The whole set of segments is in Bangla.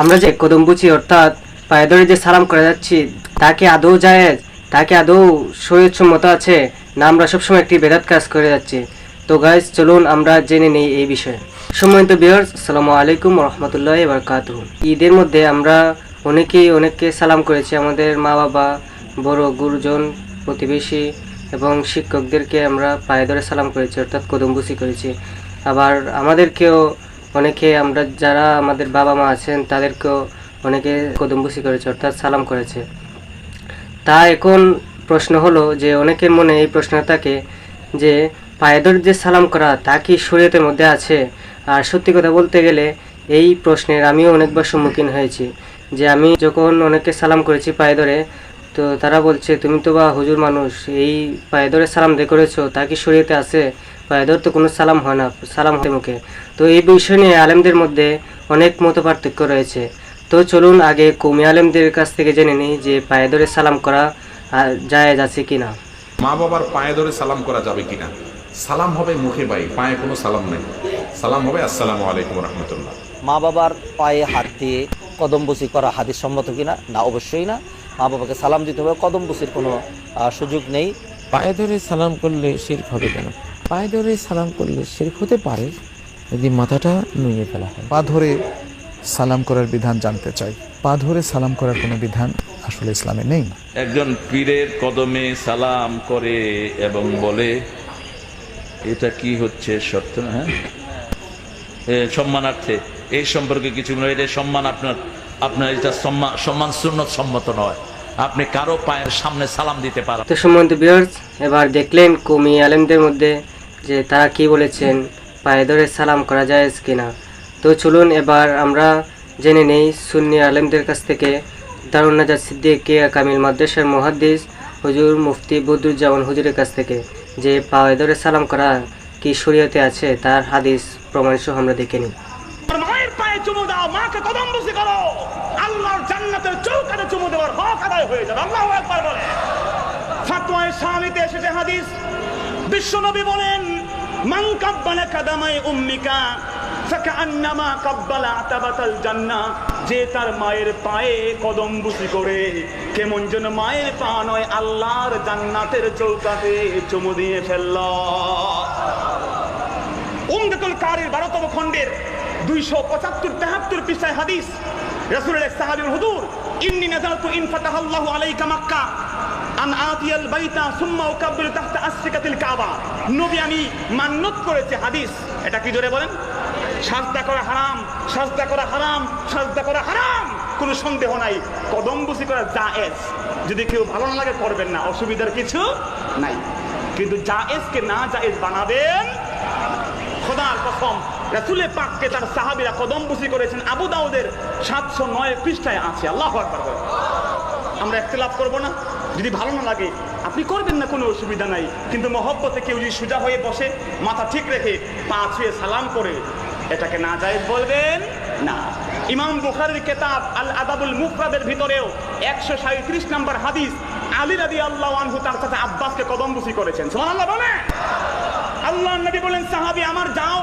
আমরা যে কদমবুচি অর্থাৎ পায়ে ধরে যে সালাম করে যাচ্ছি, তাকে আদৌ জায়েজ, তাকে আদৌ শরীরসম্মত আছে? না, আমরা সবসময় একটি বেদাত কাজ করে যাচ্ছি। তো গাইজ চলুন আমরা জেনে নেই এই বিষয়ে। সম্মানিত বিয়ার্স সালামু আলাইকুম রহমতুল্লাহ বারকাত ঈদের মধ্যে আমরা অনেকেই অনেককে সালাম করেছি। আমাদের মা বাবা বড় গুরুজন, প্রতিবেশী এবং শিক্ষকদেরকে আমরা পায়ে ধরে সালাম করেছি, অর্থাৎ কদমবুসি করেছি। আবার আমাদেরকেও অনেকে আমরা যারা আমাদের বাবা মা আছেন, তাদেরকেও অনেকে কদমবুসি করেছে, অর্থাৎ সালাম করেছে। তা এখন প্রশ্ন হলো যে, অনেকের মনে এই প্রশ্ন থাকে যে পায়ে ধরে যে সালাম করা তা কি শরীয়তের মধ্যে আছে? আর সত্যি কথা বলতে গেলে এই প্রশ্নের আমিও অনেকবার সম্মুখীন হয়েছি। যে আমি যখন অনেকে সালাম করেছি পায়ে ধরে তো তারা বলছে, তুমি তো বা হুজুর মানুষ, এই পায়ে ধরে সালাম দিয়ে করেছ, তা কি শরীয়তে আছে? পায়ে ধরে তো কোনো সালাম হয় না সালাম হয় মুখে। তো এই বিষয় নিয়ে আলেমদের মধ্যে অনেক মত পার্থক্য রয়েছে। তো চলুন আগে কৌমি আলেমদের কাছ থেকে জেনে নিই যে পায়ে ধরে সালাম করা জায়েজ আছে কিনা। মা বাবার পায়ে ধরে সালাম করা যাবে কিনা? সালাম হবে মুখে বাই পায়ে কোনো সালাম নেই। সালাম হবে আসসালামু আলাইকুম রহমতুল্লাহ। মা বাবার পায়ে হাত দিয়ে কদম বসি করা হাদিস সম্মত কিনা? না অবশ্যই না। মা বাবাকে সালাম দিতে হবে কদম বসির কোনো সুযোগ নেই। পায়ে ধরে সালাম করলে শিরক হবে কেন? পায়ে ধরে সালাম করলে শিরক হতে পারে যদি মাথাটা নুয়ে ফেলা হয়। পা ধরে সালাম করার বিধান জানতে চাই। পা ধরে সালাম করার কোনো বিধান আসলে ইসলামে নেই? একজন পীরের কদমে সালাম করে এবং বলে এটা কি হচ্ছে সত্য হ্যাঁ? সম্মানার্থে। এই সম্পর্কে কিছু বলুন। এটা সম্মান আপনার আপনার এটা সম্মান সম্মান সুন্নত সম্মত নয়। আপনি কারও পায়ের সামনে সালাম দিতে পারেন তো সম্বন্ধ বিয়ার্স এবার দেখলেন কৌমি আলেমদের মধ্যে যে তারা কি বলেছেন, পায়ে ধরে সালাম করা যায় কিনা? তো চলুন এবার আমরা জেনে নেই সুন্নি আলেমদের কাছ থেকে। দারুণ নাজার সিদ্দিক কে কামিল মাদ্রাসার মহাদ্দিস হুজুর মুফতি বদরুজ্জামান হুজুরের কাছ থেকে যে পায়ে ধরে সালাম করা কি শরীয়তে আছে, তার হাদিস প্রমাণ সহ আমরা দেখে নিই। আল্লাহর জান্নাতের চৌকাতে চুমু দেওয়ার হক আদায় হয়ে যাবে বলে। ফাতওয়ায়ে স্বামীতে এসেছে হাদিস। বিশ্বনবী বলেন, মান কাব্বালা কাদামায়ে উম্মিকা ফাকান্নামা কাব্বালা আতাবাতাল জান্নাহ। যে তার মায়ের পায়ে কদম বুসি করে, কেমন যেন মায়ের পা নয়, আল্লাহর জান্নাতের চৌকাতে চুমু দিয়ে ফেলল। উমদাতুল কারির বারোতম খণ্ডের দুইশো পঁচাত্তর তেহাত্তর পৃষ্ঠায় হাদিস। রাসূলের সাহাবীর হুজুর, ইন্নি নাযারতু ইন ফাতাহাল্লাহু আলাইকা মাক্কা। আন আতিয়াল বাইতা সুম্মা উকাব্বিরু তাহতা আসরিকাতিল কাবা। নবী আমি মান্নত করেছে হাদিস। এটা কি জোরে বলেন? সাজদা করা হারাম, সাজদা করা হারাম, সাজদা করা হারাম। কোনো সন্দেহ নাই কদম বুসি করা জায়েজ। যদি কেউ ভালো না লাগে, করবেন না। অসুবিধার কিছু নাই। কিন্তু জায়েজকে না জায়েজ বানাবেন খোদার কসম। রাসূলের পাককে তার সাহাবীরা কদম বুসি করেছেন। আবু দাউদের সাতশো নয় পৃষ্ঠায় আছে। আল্লাহ। আমরা একতলাপ করব না? যদি ভালো না লাগে, আপনি করবেন না, কোনো অসুবিধা নাই। কিন্তু মহব্বতে কেউ যদি সোজা হয়ে বসে, মাথা ঠিক রেখে পা ছুঁয়ে সালাম করে, এটাকে না যায় বলবেন না। ইমাম বুখারীর কেতাব আল আদাবুল মুফরাদের ভিতরেও একশো সাঁত্রিশ নম্বর হাদিস আলী রাদি আল্লাহ আনহু তার সাথে আব্বাসকে কদম বুসি করেছেন। সুবহানাল্লাহ বলে আল্লাহ নবী বলেন, সাহাবি আমার, যাও।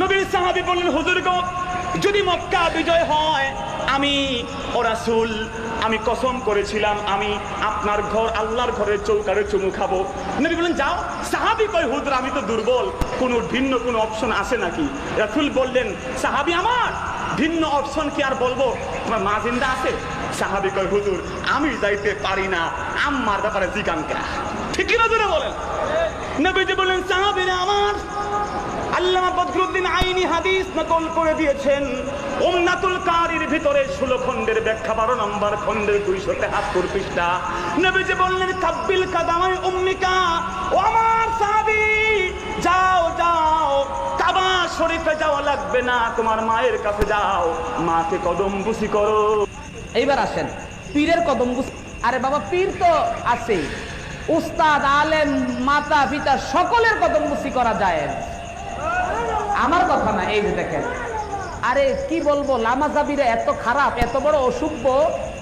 নবীর সাহাবি বললেন, হুজুর গো, যদি মক্কা বিজয় হয় আমি, ও রাসূল, আমি কসম করেছিলাম, আমি আপনার ঘর আল্লাহর ঘরের চৌকারে চুমু খাব। নবী বলেন যাও, সাহাবি কয়, হুজুর, আমি তো দুর্বল, কোনো ভিন্ন কোনো অপশন আছে নাকি? রাসূল বললেন, সাহাবি আমার, ভিন্ন অপশন কি আর বলব? তোমার মা জিন্দা আছে? সাহাবি কয়, হুজুর, আমি যাইতে পারি না, আম্মার ব্যাপারে জিজ্ঞানকা ঠিকই না বলেন? নবীজি বলেন সাহাবিরা হাদিস নকল করে দিয়েছেন। উম্নাতুল কারির ভিতরে ষোলো খণ্ডের ব্যাখ্যা, বারো নম্বর খণ্ডের দুইশো তেহাত্তর পৃষ্ঠা। নবীজি বললেন, কাব্বিল কাদামাই উম্মিকা, ও আমার সাহাবি, যাও যাও, কাবা শরীফে যাওয়া লাগবে না, তোমার মায়ের কাছে যাও, মাকে কদম বুসি করো। এইবার আসেন, পীরের কদম বুঝ- আরে বাবা, পীর তো আছেই। উস্তাদ, আলেম, মাতা, পিতা, সকলের কদম বুসি করা যায়। আমার কথা এই যে দেখেন। আরে কি বলব, লামাজাবিরা এত খারাপ, এত বড় অসভ্য।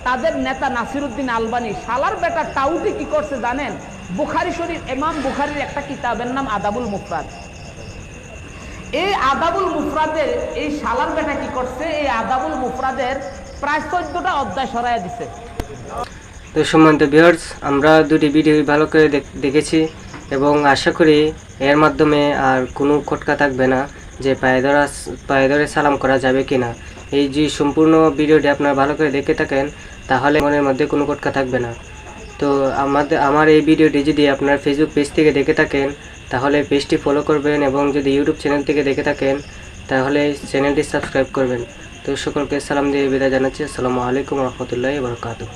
তাদের নেতা নাসিরুদ্দিন আলবানি, শালার বেটা টাউটি কি করছে জানেন? বুখারি শরীফ এমাম বুখারির একটা কিতাবের নাম আদাবুল মুফরাদ। এই আদাবুল মুফরাদের, এই শালার বেটা কি করছে? এই আদাবুল মুফরাদের প্রায় চোদ্দটা অধ্যায় সরাইয়া দিছে। তো সম্মানিত ভিউয়ার্স আমরা দুটি ভিডিও ভালো করে দেখেছি এবং আশা করি এর মাধ্যমে আর কোনো খটকা থাকবে না। যে পায়ে ধরা, পায়ে সালাম করা যাবে কি না এই যে সম্পূর্ণ ভিডিওটি আপনারা ভালো করে দেখে থাকেন, তাহলে মনের মধ্যে কোনো কটকা থাকবে না। তো আমাদের আমার এই ভিডিওটি যদি আপনার ফেসবুক পেজ থেকে দেখে থাকেন, তাহলে পেজটি ফলো করবেন এবং যদি ইউটিউব চ্যানেল থেকে দেখে থাকেন, তাহলে চ্যানেলটি সাবস্ক্রাইব করবেন। তো সকলকে সালাম দিয়ে বিদায় জানাচ্ছি। আসসালামু আলাইকুম রহমতুল্লাহ বরকাতুহ।